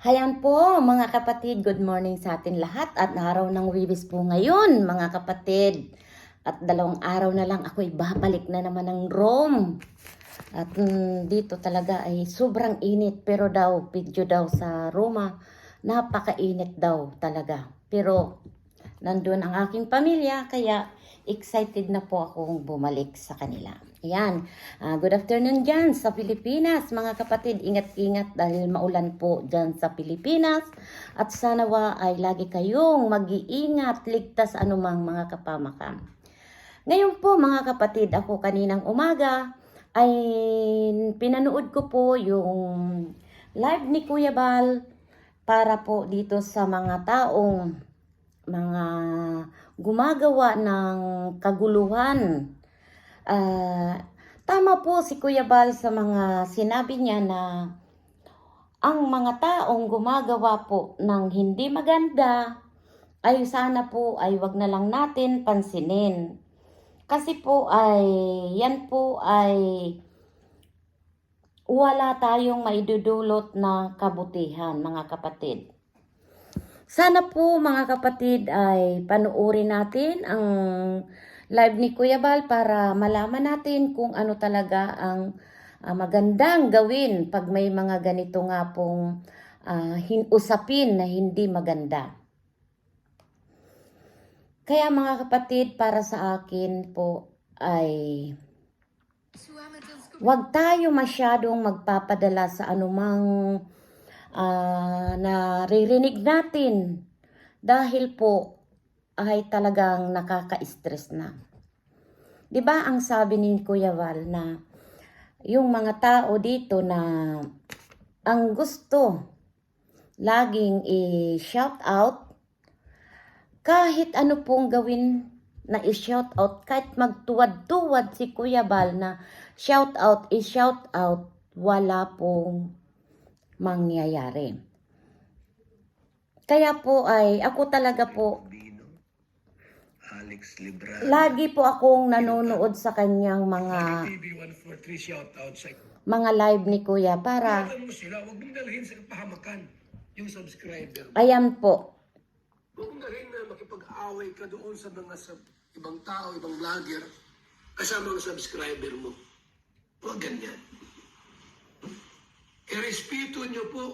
Hayan po mga kapatid, good morning sa atin lahat at araw ng Wibis po ngayon mga kapatid. At dalawang araw na lang ako'y babalik na naman ng Rome. At mm, dito talaga ay sobrang init pero daw video daw sa Roma napakainit daw talaga. Pero nandun ang aking pamilya kaya excited na po akong bumalik sa kanila. Ayan. Ah, good afternoon dyan sa Pilipinas. Mga kapatid, ingat-ingat dahil maulan po dyan sa Pilipinas. At sanawa ay lagi kayong mag-iingat, ligtas anumang mga kapamakan. Ngayon po mga kapatid, ako kaninang umaga ay pinanood ko po yung live ni Kuya Bal para po dito sa mga taong mga gumagawa ng kaguluhan. Ah, tama po si Kuya Bal sa mga sinabi niya na ang mga taong gumagawa po ng hindi maganda ay sana po ay wag na lang natin pansinin. Kasi po ay yan po ay wala tayong maidudulot na kabutihan mga kapatid. Sana po mga kapatid ay panuorin natin ang live ni Kuya Bal para malaman natin kung ano talaga ang ah, magandang gawin pag may mga ganito nga pong ah, hin- usapin na hindi maganda. Kaya mga kapatid, para sa akin po ay Huwag tayo masyadong magpapadala sa anumang ah, naririnig natin dahil po ay talagang nakaka-stress na. 'Di ba ang sabi ni Kuya Val na yung mga tao dito na ang gusto laging i-shout out kahit ano pong gawin na i-shout out, kahit magtuwad-tuwad si Kuya Bal na shout out, i-shout out, wala pong mangyayari. Kaya po ay, ako talaga po, Alex Libra, lagi po akong nanonood sa kanyang mga TV 143 shout out sa mga live ni Kuya para, yung subscriber. ayan po, Huwag mong dalhin na makipag-away ka doon sa mga sa ibang tao, ibang vlogger, kasama ang subscriber mo. Huwag ganyan. Irespeto nyo po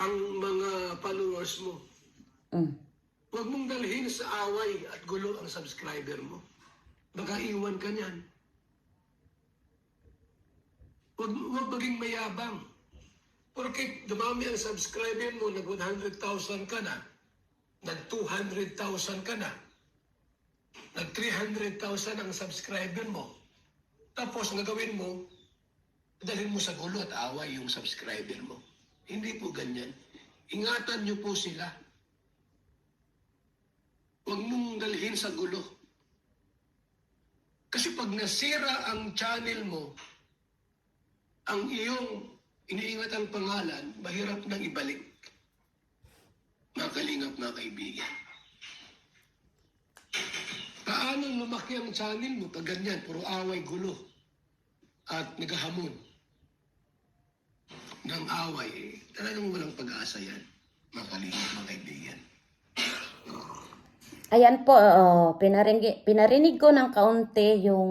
ang mga followers mo. mm, Huwag mong dalhin sa away at gulo ang subscriber mo. Baka iwan ka niyan. Huwag, huwag maging mayabang. Porque dumami ang subscriber mo, nag 100,000 ka na, nag 200,000 ka na, nag 300,000 ang subscriber mo. Tapos ang gagawin mo, dalhin mo sa gulo at away yung subscriber mo. Hindi po ganyan. Ingatan niyo po sila. Huwag mong dalhin sa gulo. Kasi pag nasira ang channel mo, ang iyong iniingat ang pangalan, mahirap nang ibalik. Mga kalingap, mga kaibigan. Paano lumaki ang channel mo pag ganyan, puro away, gulo, at naghahamon ng away, eh, talagang walang pag-asa yan, mga kalingap, mga kaibigan. Ayan po, oo, pinarinig, pinarinig ko ng kaunti yung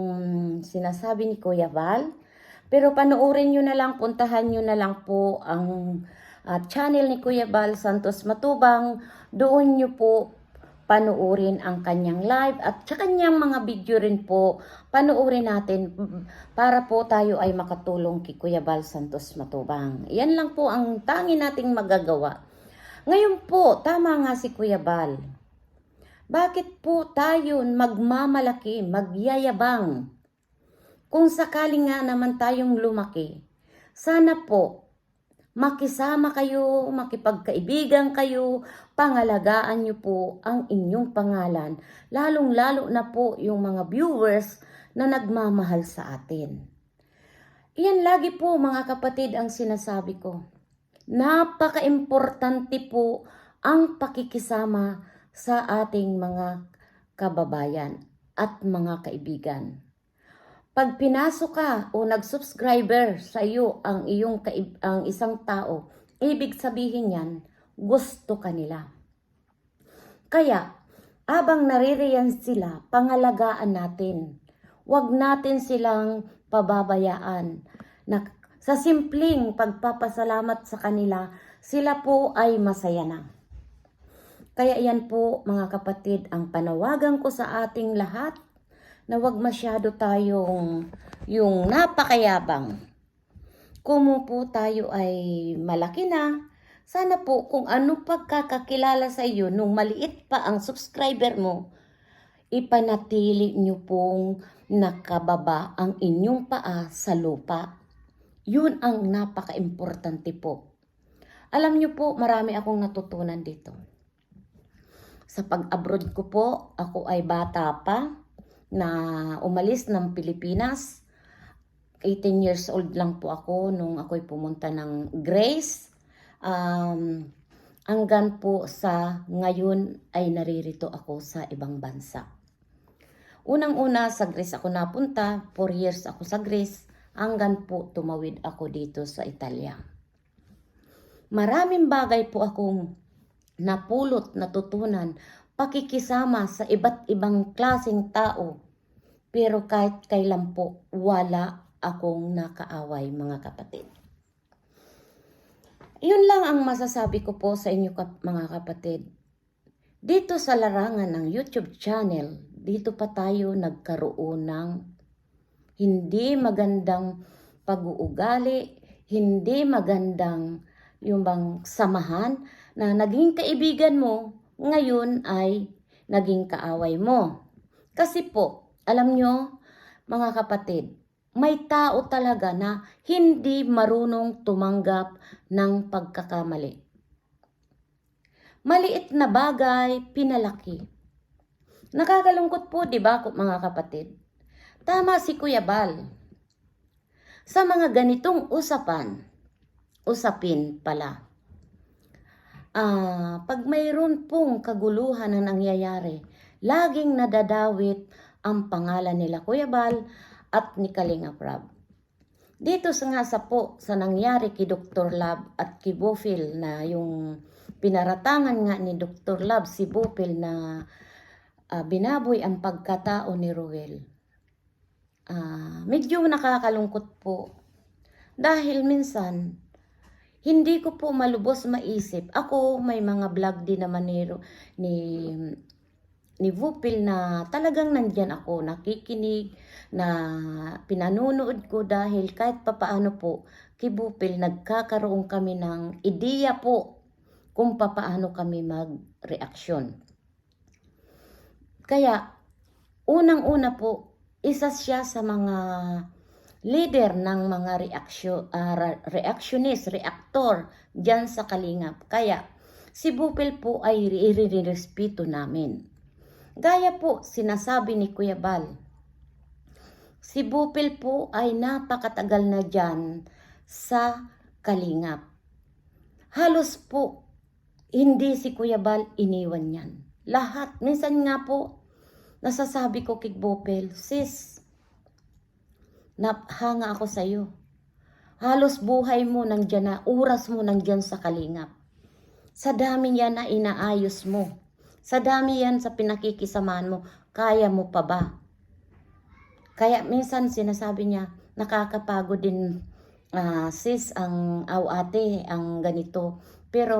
sinasabi ni Kuya Val. Pero panoorin nyo na lang, puntahan nyo na lang po ang ah, channel ni Kuya Val Santos Matubang. Doon nyo po panoorin ang kanyang live at sa kanyang mga video rin po panoorin natin mm, para po tayo ay makatulong kay Kuya Val Santos Matubang. Yan lang po ang tangi nating magagawa. Ngayon po, tama nga si Kuya Val. Bakit po tayo magmamalaki, magyayabang? Kung sakali nga naman tayong lumaki, sana po makisama kayo, makipagkaibigan kayo, pangalagaan niyo po ang inyong pangalan, lalong-lalo na po yung mga viewers na nagmamahal sa atin. Iyan lagi po mga kapatid ang sinasabi ko. Napaka-importante po ang pakikisama sa ating mga kababayan at mga kaibigan. Pag pinasok ka o nag-subscriber sa iyo ang iyong ang isang tao, Ibig sabihin yan, gusto kanila. Kaya, abang naririyan sila, pangalagaan natin. Huwag natin silang pababayaan. Na, sa simpleng pagpapasalamat sa kanila, sila po ay masaya na. Kaya yan po mga kapatid, ang panawagan ko sa ating lahat na wag masyado tayong yung napakayabang. Kung po tayo ay malaki na, sana po kung ano pagkakakilala sa iyo nung maliit pa ang subscriber mo, ipanatili niyo pong nakababa ang inyong paa sa lupa. Yun ang napaka-importante po. Alam niyo po, marami akong natutunan dito. Sa pag-abroad ko po, ako ay bata pa na umalis ng Pilipinas. 18 years old lang po ako nung ako'y pumunta ng Grace. Um, hanggang po sa ngayon ay naririto ako sa ibang bansa. Unang-una sa Greece ako napunta, 4 years ako sa Greece, hanggang po tumawid ako dito sa Italia. Maraming bagay po akong napulot, natutunan, pakikisama sa iba't ibang klaseng tao. Pero kahit kailan po, wala akong nakaaway mga kapatid. Yun lang ang masasabi ko po sa inyo mga kapatid. Dito sa larangan ng YouTube channel, dito pa tayo nagkaroon ng hindi magandang pag-uugali, hindi magandang yung bang samahan na naging kaibigan mo, ngayon ay naging kaaway mo. Kasi po, alam nyo, mga kapatid, may tao talaga na hindi marunong tumanggap ng pagkakamali. Maliit na bagay, pinalaki. Nakakalungkot po, di ba, mga kapatid? Tama si Kuya Bal. Sa mga ganitong usapan, usapin pala. Ah, pag mayroon pong kaguluhan na nangyayari, laging nadadawit ang pangalan nila Kuya Bal at ni Kalinga Prab. Dito sa nga sa po sa nangyari kay Dr. Lab at kay Bofil na yung pinaratangan nga ni Dr. Lab si Bofil na ah, binaboy ang pagkatao ni Ruel. Ah, medyo nakakalungkot po. Dahil minsan, hindi ko po malubos maisip. Ako, may mga vlog din naman ni, ni, ni Vupil na talagang nandyan ako, nakikinig, na pinanunood ko dahil kahit papaano po, kay Vupil, nagkakaroon kami ng ideya po kung papaano kami mag-reaksyon. Kaya, unang-una po, isa siya sa mga leader ng mga reaksyon, ah, re- reactionist, reactor dyan sa Kalingap. Kaya, si Bupil po ay iririrespeto namin. Gaya po, sinasabi ni Kuya Bal, si Bupil po ay napakatagal na dyan sa Kalingap. Halos po, hindi si Kuya Bal iniwan yan. Lahat, minsan nga po, nasasabi ko kay Bupil, sis, naphanga ako sa iyo. Halos buhay mo nandyan na, oras mo nandyan sa kalingap. Sa dami yan na inaayos mo. Sa dami yan sa pinakikisamahan mo, kaya mo pa ba? Kaya minsan sinasabi niya, nakakapagod din ah, sis ang aw ate ang ganito. Pero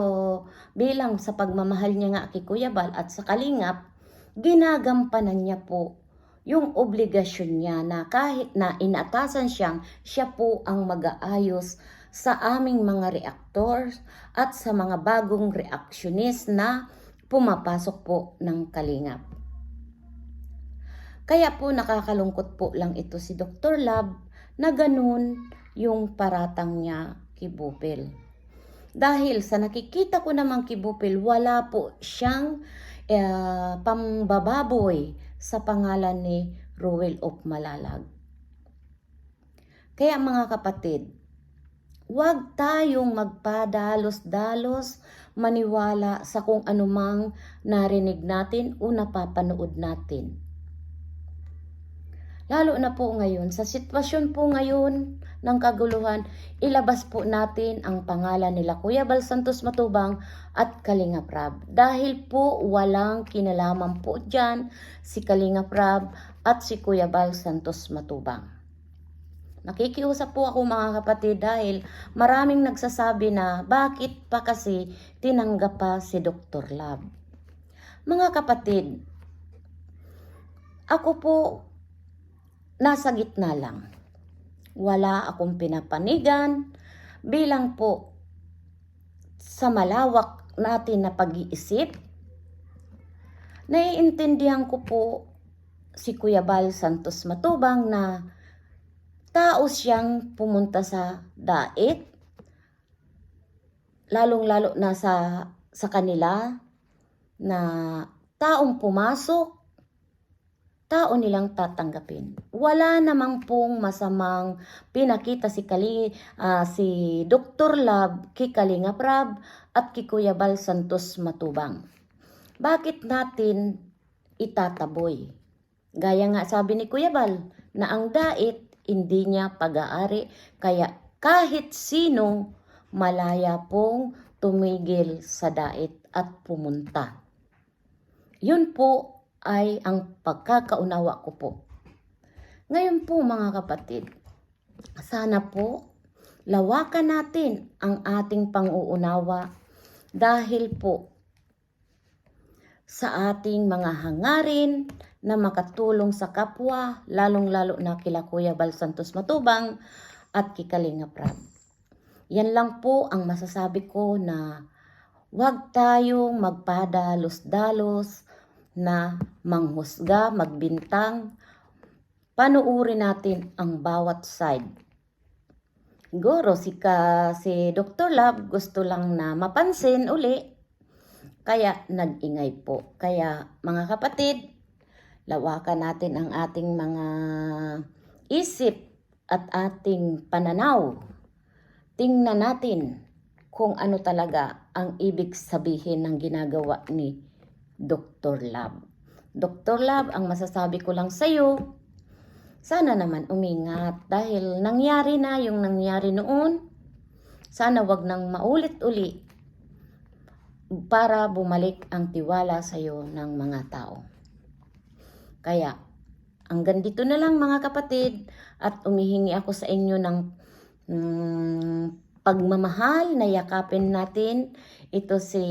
bilang sa pagmamahal niya nga kay Kuya Bal at sa Kalingap, ginagampanan niya po yung obligasyon niya na kahit na inatasan siyang siya po ang mag-aayos sa aming mga reactors at sa mga bagong reactionist na pumapasok po ng kalingap. Kaya po nakakalungkot po lang ito si Dr. Lab na ganun yung paratang niya kay Bupil. Dahil sa nakikita ko naman kay Bupil, wala po siyang eh, pambababoy sa pangalan ni Ruel of Malalag. Kaya mga kapatid, huwag tayong magpadalos-dalos maniwala sa kung anumang narinig natin o napapanood natin. Lalo na po ngayon, sa sitwasyon po ngayon ng kaguluhan, ilabas po natin ang pangalan nila Kuya Bal Santos Matubang at Kalinga Prab. Dahil po walang kinalaman po dyan si Kalinga Prab at si Kuya Bal Santos Matubang. Nakikiusap po ako mga kapatid dahil maraming nagsasabi na bakit pa kasi tinanggap pa si Dr. Lab. Mga kapatid, ako po nasa gitna lang. Wala akong pinapanigan bilang po sa malawak natin na pag-iisip. Naiintindihan ko po si Kuya Bal Santos Matubang na tao siyang pumunta sa dait, lalong-lalo na sa, sa kanila, na taong pumasok, tao nilang tatanggapin. Wala namang pong masamang pinakita si Kali, ah, si Dr. Lab kay Kalinga Prab at kay Kuya Bal Santos Matubang. Bakit natin itataboy? Gaya nga sabi ni Kuya Bal na ang dait hindi niya pag-aari kaya kahit sino malaya pong tumigil sa dait at pumunta. Yun po ay ang pagkakaunawa ko po. Ngayon po mga kapatid, sana po lawakan natin ang ating panguunawa dahil po sa ating mga hangarin na makatulong sa kapwa, lalong-lalo na kila Kuya Bal Santos Matubang at kikalinga Prab. Yan lang po ang masasabi ko na huwag tayong magpadalos-dalos na manghusga, magbintang. Panuuri natin ang bawat side. Siguro si, ka, si Dr. Lab gusto lang na mapansin uli kaya nag-ingay po. Kaya mga kapatid, lawakan natin ang ating mga isip at ating pananaw. Tingnan natin kung ano talaga ang ibig sabihin ng ginagawa ni Dr. Lab. Dr. Lab, ang masasabi ko lang sa iyo, sana naman umingat dahil nangyari na yung nangyari noon. Sana wag nang maulit-uli para bumalik ang tiwala sa iyo ng mga tao. Kaya, hanggang dito na lang mga kapatid at umihingi ako sa inyo ng mm, pagmamahal na yakapin natin. Ito si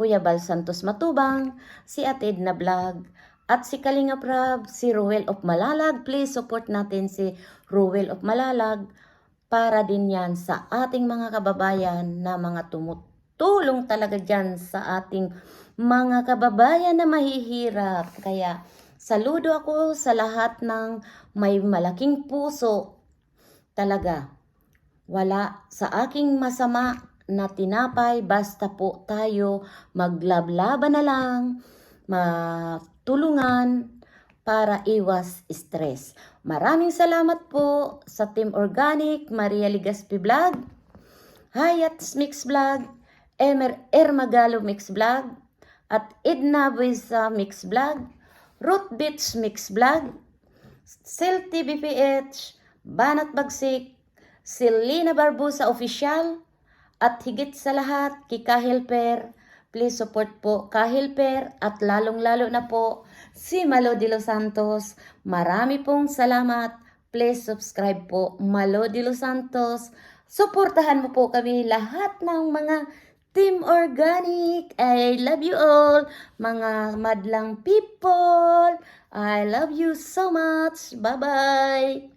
Kuya Bal Santos Matubang, si Atid na Vlog, at si Kalinga Prab, si Ruel of Malalag. Please support natin si Ruel of Malalag para din yan sa ating mga kababayan na mga tumutulong talaga dyan sa ating mga kababayan na mahihirap. Kaya saludo ako sa lahat ng may malaking puso. Talaga, wala sa aking masama na tinapay basta po tayo maglablaban na lang, matulungan para iwas stress. Maraming salamat po sa Team Organic, Maria Ligaspi Vlog, Hayat Mix Vlog, Emer Ermagalo Mix Vlog, at Edna Buisa Mix Vlog, Root Beach Mix Vlog, Sil TVPH, Banat Bagsik, Selena Barbusa Official, at higit sa lahat, kay Kahilper, please support po Kahilper at lalong-lalo na po si Malo de los Santos. Marami pong salamat. Please subscribe po Malo de los Santos. Suportahan mo po kami lahat ng mga Team Organic. I love you all. Mga madlang people. I love you so much. Bye-bye.